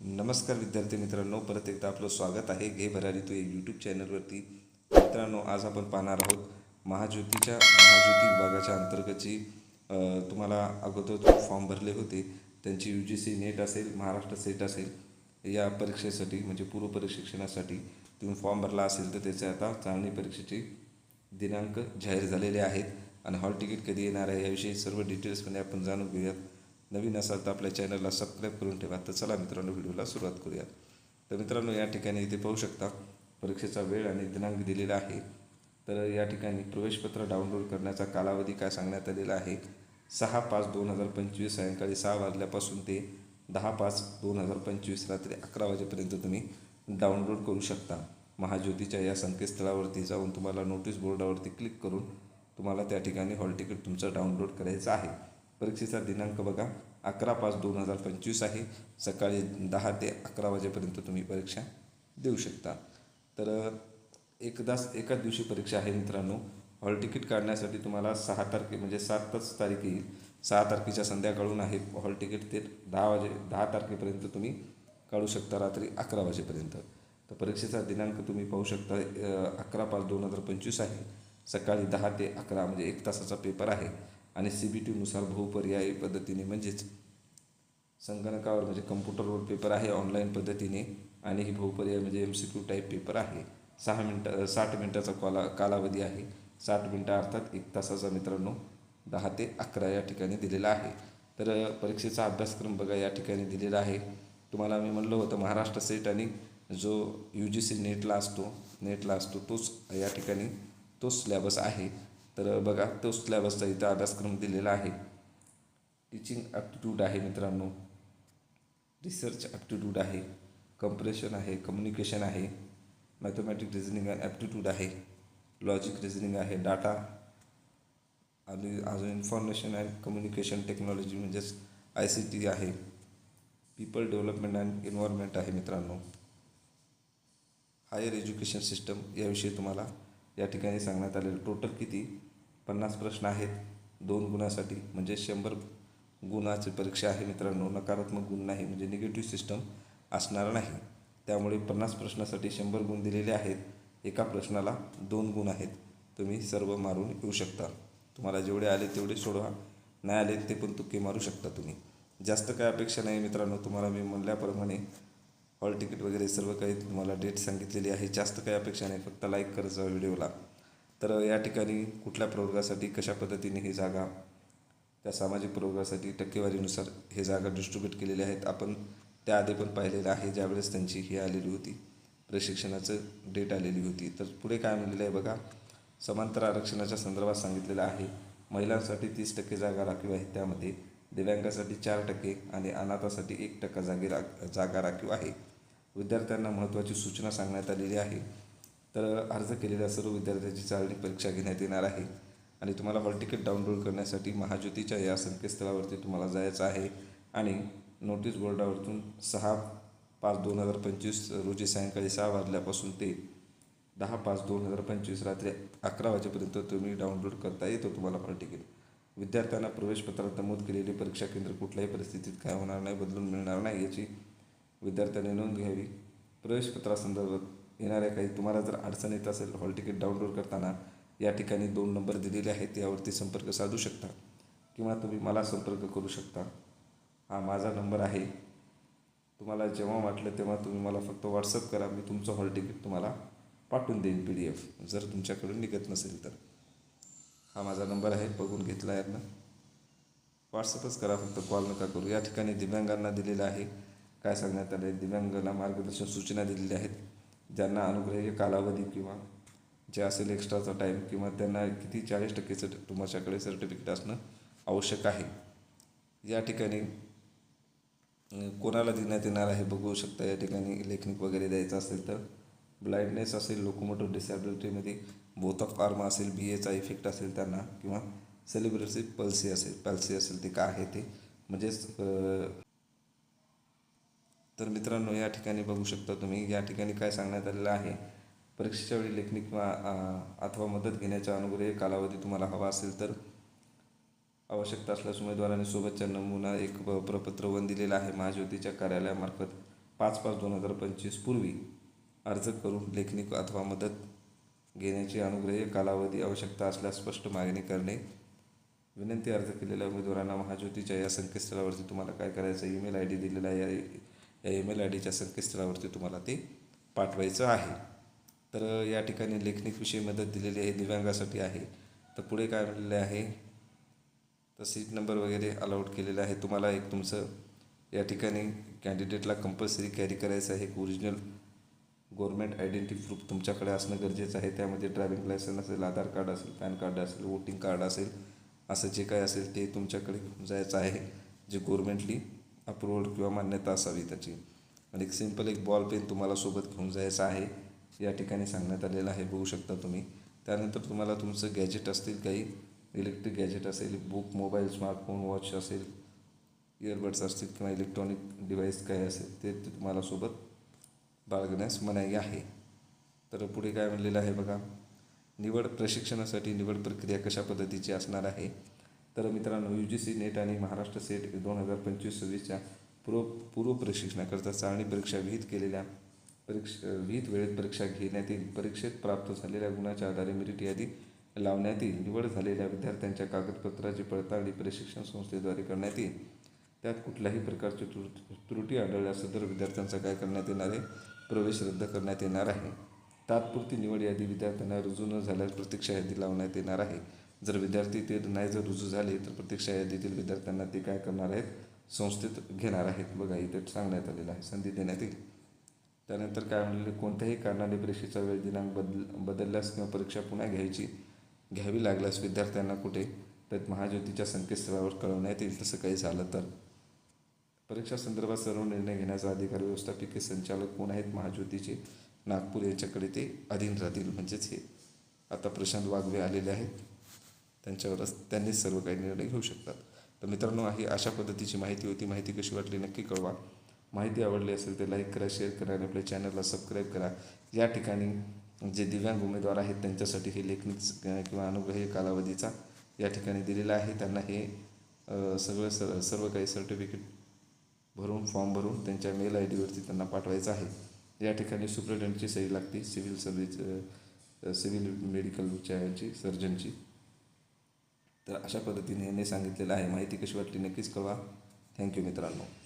नमस्कार विद्यार्थी मित्रांनो परत एकदा आपलं स्वागत आहे घे भरारी तू एक यूट्यूब चॅनलवरती मित्रांनो आज आपण पाहणार आहोत महाज्योतीच्या महाज्योती विभागाच्या अंतर्गतची तुम्हाला अगोदर फॉर्म भरले होते. त्यांची यू जी सी नेट असेल महाराष्ट्र सेट असेल या परीक्षेसाठी म्हणजे पूर्व प्रशिक्षणासाठी तुम्ही फॉर्म भरला असेल तर त्याचे आता चालणी परीक्षेचे दिनांक जाहीर झालेले आहेत. आणि हॉल तिकीट कधी येणार आहे याविषयी सर्व डिटेल्समध्ये आपण जाणून घेऊयात. नवीन असाल तर आपल्या चॅनलला सबस्क्राईब करून ठेवा. तर चला मित्रांनो व्हिडिओला सुरुवात करूया तर मित्रांनो या ठिकाणी इथे पाहू शकता परीक्षेचा वेळ आणि दिनांक दिलेला आहे. तर या ठिकाणी प्रवेशपत्र डाउनलोड करण्याचा कालावधी काय सांगण्यात आलेला आहे? सहा पाच दोन हजार पंचवीस सायंकाळी सहा वाजल्यापासून ते दहा पाच दोन हजार पंचवीस रात्री अकरा वाजेपर्यंत तुम्ही डाउनलोड करू शकता. महाज्योतीच्या या संकेतस्थळावरती जाऊन तुम्हाला नोटीस बोर्डावरती क्लिक करून तुम्हाला त्या ठिकाणी हॉल तिकीट तुमचं डाउनलोड करायचं आहे. परीक्षेचा दिनांक बघा. अकरा पाच दोन हजार पंचवीस आहे. सकाळी दहा ते अकरा वाजेपर्यंत तुम्ही परीक्षा देऊ शकता. तर एकदाच एकाच दिवशी परीक्षा आहे मित्रांनो. हॉल तिकीट काढण्यासाठी तुम्हाला सहा तारखे म्हणजे सातच तारीख येईल. सहा तारखेच्या संध्याकाळून आहे हॉल तिकीट. ते दहा वाजे दहा तारखेपर्यंत तुम्ही काढू शकता रात्री अकरा वाजेपर्यंत. तर परीक्षेचा दिनांक तुम्ही पाहू शकता अकरा पाच दोन हजार पंचवीस आहे. सकाळी दहा ते अकरा म्हणजे एक तासाचा पेपर आहे. आणि सी बी टीनुसार बहुपर्यायी पद्धतीने म्हणजेच संगणकावर म्हणजे कम्प्युटरवर पेपर आहे ऑनलाईन पद्धतीने आणि ही बहुपर्याय म्हणजे M C Q type paper आहे. सहा मिनटं साठ मिनटाचा काला कालावधी आहे. साठ मिनटं अर्थात एक तासाचा मित्रांनो दहा ते अकरा या ठिकाणी दिलेला आहे. तर परीक्षेचा अभ्यासक्रम बघा या ठिकाणी दिलेला आहे. तुम्हाला मी म्हणलं होतं महाराष्ट्र सेट आणि जो यू जी सी नेटला असतो नेटला असतो तोच या ठिकाणी तोच सिलॅबस आहे. तर बघा तो सिलॅबसचा इथं अभ्यासक्रम दिलेला आहे. टीचिंग ॲप्टिट्यूड आहे मित्रांनो. रिसर्च ॲप्टिट्यूड आहे. कंप्रेशन आहे कम्युनिकेशन आहे. मॅथमॅटिक रिझनिंग ॲप्टिट्यूड आहे. लॉजिक रिझनिंग आहे डाटा आणि अजून इन्फॉर्मेशन अँड कम्युनिकेशन टेक्नॉलॉजी म्हणजेच आय सी टी आहे. पीपल डेव्हलपमेंट अँड एन्व्हायरमेंट आहे मित्रांनो. हायर एज्युकेशन सिस्टम याविषयी तुम्हाला या ठिकाणी सांगण्यात आलेलं टोटल किती? पन्नास प्रश्न आहेत. दोन गुणासाठी म्हणजे शंभर गुणाची परीक्षा आहे मित्रांनो. नकारात्मक गुण नाही म्हणजे निगेटिव्ह सिस्टम असणार नाही. त्यामुळे पन्नास प्रश्नासाठी शंभर गुण दिलेले आहेत. एका प्रश्नाला दोन गुण आहेत. तुम्ही सर्व मारून येऊ शकता. तुम्हाला जेवढे आले तेवढे सोडवा. नाही आले ते पण तुक्के मारू शकता तुम्ही. जास्त काय अपेक्षा नाही मित्रांनो. तुम्हाला मी म्हणल्याप्रमाणे हॉल तिकीट वगैरे सर्व काही तुम्हाला डेट सांगितलेली आहे. जास्त काही अपेक्षा नाही. फक्त लाईक करायचं व्हिडिओला. तर या ठिकाणी कुठल्या प्रवर्गासाठी कशा पद्धतीने ही जागा त्या सामाजिक प्रवर्गासाठी टक्केवारीनुसार हे जागा डिस्ट्रीब्यूट केलेले आहेत आपण त्याआधी पण पाहिलेलं आहे ज्यावेळेस त्यांची ही आलेली होती प्रशिक्षणाचं डेट आलेली होती. तर पुढे काय म्हणलेलं आहे बघा समांतर आरक्षणाच्या संदर्भात सांगितलेलं आहे महिलांसाठी तीस टक्के जागा राखीव आहे त्यामध्ये दिव्यांगासाठी चार टक्के आणि अनाथासाठी एक टक्का जागे रा जागा राखीव आहे. विद्यार्थ्यांना महत्त्वाची सूचना सांगण्यात आलेली आहे. तर अर्ज केलेल्या सर्व विद्यार्थ्यांची चालणी परीक्षा घेण्यात येणार आहे. आणि तुम्हाला हॉल तिकीट डाउनलोड करण्यासाठी महाज्योतीच्या या संकेतस्थळावरती तुम्हाला जायचं आहे. आणि नोटीस बोर्डावरतून सहा पाच दोन हजार पंचवीस रोजी सायंकाळी सहा वाजल्यापासून ते दहा पाच दोन हजार पंचवीस रात्री अकरा वाजेपर्यंत तुम्ही डाउनलोड करता येतो तुम्हाला हॉल तिकीट विद्यार्थ्यांना प्रवेशपत्रात नमूद केलेले परीक्षा केंद्र कुठल्याही परिस्थितीत काय होणार नाही बदलून मिळणार नाही याची विद्यार्थ्यांनी नोंद घ्यावी. प्रवेशपत्रासंदर्भात येणाऱ्या काही तुम्हाला जर अडचण येत असेल हॉल तिकीट डाउनलोड करताना या ठिकाणी दोन नंबर दिलेले आहेत यावरती संपर्क साधू शकता. किंवा तुम्ही मला संपर्क करू शकता. हा माझा नंबर आहे. तुम्हाला जेव्हा वाटलं तेव्हा तुम्ही मला फक्त व्हॉट्सअप करा मी तुमचं हॉल तिकीट तुम्हाला पाठवून देईन पी डी एफ जर तुमच्याकडून निघत नसेल तर. हा माझा नंबर आहे बघून घेतला आहे ना व्हॉट्सअपच करा फक्त कॉल नका करू. या ठिकाणी दिव्यांगांना दिलेलं आहे. काय सांगण्यात आलं आहे दिव्यांगांना मार्गदर्शन सूचना दिलेल्या आहेत. ज्यांना अनुग्रह कालावधी किंवा जे असेल एक्स्ट्राचा टाईम किंवा त्यांना किती चाळीस टक्केचं तुमच्याकडे सर्टिफिकेट असणं आवश्यक आहे. या ठिकाणी कोणाला देण्यात येणार आहे बघू शकता. या ठिकाणी लेखनिक वगैरे द्यायचं असेल तर ब्लाइंडनेस असेल लोकोमोटिव्ह डिसॅबिलिटीमध्ये बोथ ऑफ आर्म असेल बी एचा इफेक्ट असेल त्यांना किंवा सेलिब्रेसी पल्सी असेल पल्सी असेल ते काय आहे ते. म्हणजेच तर मित्रांनो या ठिकाणी बघू शकता तुम्ही या ठिकाणी काय सांगण्यात आलेलं आहे. परीक्षेच्या वेळी लेखनिक किंवा अथवा मदत घेण्याचा अनुग्रह कालावधी तुम्हाला हवा असेल तर आवश्यकता असल्यास उमेदवारांनी सोबतच्या नमुना एक प- प्रपत्र वन दिलेला आहे. महाज्योतीच्या कार्यालयामार्फत पाच पाच दोन हजार पंचवीस पूर्वी अर्ज करून लेखणी अथवा मदत घेण्याची अनुग्रह कालावधी आवश्यकता असल्यास स्पष्ट मागणी करणे. विनंती अर्ज केलेल्या उमेदवारांना महाज्योतीच्या या संकेतस्थळावरती तुम्हाला काय करायचं ईमेल आय डी दिलेला आहे. या- ईमेल आय डीच्या संकेतस्थळावरती तुम्हाला ते पाठवायचं आहे. तर या ठिकाणी लेखनिक विषयी मदत दिलेली आहे दिव्यांगासाठी आहे. तर पुढे काय म्हणलेलं आहे? तर सीट नंबर वगैरे अलाउड केलेलं आहे. तुम्हाला एक तुमचं या ठिकाणी कॅन्डिडेटला कंपल्सरी कॅरी करायचं आहे. एक ओरिजिनल गव्हर्मेंट आयडेंटिटी प्रूफ तुमच्याकडे असणं गरजेचं आहे. त्यामध्ये ड्रायव्हिंग लायसन्स असेल आधार कार्ड असेल पॅन कार्ड असेल वोटिंग कार्ड असेल असं जे काय असेल ते तुमच्याकडे जायचं आहे. जे गव्हर्मेंटली अप्रुव्हड किंवा मान्यता असावी त्याची. आणि एक सिंपल एक बॉल पेन तुम्हाला सोबत घेऊन जायचं आहे. या ठिकाणी सांगण्यात आलेलं आहे बघू शकता तुम्ही. त्यानंतर तुम्हाला तुमचं गॅजेट असतील काही इलेक्ट्रिक गॅजेट असेल बुक मोबाईल स्मार्टफोन वॉच असेल इयरबड्स असतील किंवा इलेक्ट्रॉनिक डिव्हाइस काय असेल ते तुम्हाला सोबत बाळगण्यास मनाई आहे. तर पुढे काय म्हणलेलं आहे बघा. निवड प्रशिक्षणासाठी निवड प्रक्रिया कशा पद्धतीची असणार आहे? तर मित्रांनो यू जी सी नेट आणि महाराष्ट्र सेट दोन हजार पंचवीस सव्वीसच्या पूर्व पूर्व प्रशिक्षणाकरता चाळणी परीक्षा विहित केलेल्या परीक्ष विहित वेळेत परीक्षा घेण्यात येईल. परीक्षेत प्राप्त झालेल्या गुणाच्या आधारे मेरिट यादी लावण्यात येईल. निवड झालेल्या विद्यार्थ्यांच्या कागदपत्राची पडताळणी प्रशिक्षण संस्थेद्वारे करण्यात येईल. त्यात कुठल्याही प्रकारची त्रुटी त्रुटी आढळल्यास सदर विद्यार्थ्यांचा काय करण्यात येणार आहे? प्रवेश रद्द करण्यात येणार आहे. तात्पुरती निवड यादी विद्यार्थ्यांना रुजू न झाल्यास प्रतीक्षा यादी लावण्यात येणार आहे. जर विद्यार्थी ते नाही जर रुजू झाले तर प्रतीक्षा यादीतील विद्यार्थ्यांना ते काय करणार आहेत? संस्थेत घेणार आहेत. बघा इथे सांगण्यात आलेलं आहे. संधी देण्यात येईल. त्यानंतर काय म्हणलेलं कोणत्याही कारणाने परीक्षेचा वेळ दिनांक बदल बदलल्यास किंवा परीक्षा पुन्हा घ्यायची घ्यावी लागल्यास विद्यार्थ्यांना कुठे? तर महाज्योतीच्या संकेतस्थळावर कळवण्यात येईल. तसं काही झालं तर. परीक्षा संदर्भात सर्व निर्णय घेण्याचा अधिकार व्यवस्थापिके संचालक कोण आहेत? महाज्योतीचे नागपूर यांच्याकडे ते अधीन राहतील. म्हणजेच हे. आता प्रशांत वाघवे आलेले आहेत. त्यांच्यावरच त्यांनीच सर्व काही निर्णय घेऊ शकतात. तर मित्रांनो ही अशा पद्धतीची माहिती होती. माहिती कशी वाटली नक्की कळवा. माहिती आवडली असेल तर लाईक करा शेअर करा आणि आपल्या चॅनलला सबस्क्राईब करा. या ठिकाणी जे दिव्यांग उमेदवार आहेत त्यांच्यासाठी हे लेखनिक किंवा अनुग्रह कालावधीचा या ठिकाणी दिलेला आहे. त्यांना हे सगळं स सर्व काही सर्टिफिकेट भरून फॉर्म भरून त्यांच्या मेल आय डीवरती त्यांना पाठवायचं आहे. या ठिकाणी सुप्रिटेंडची सही लागते. सिव्हिल सर्विस सिव्हिल मेडिकलच्या याची सर्जनची तर अशा पद्धतीने हे सांगितलेलं आहे. माहिती कशी वाटली नक्कीच कळवा. थँक्यू मित्रांनो.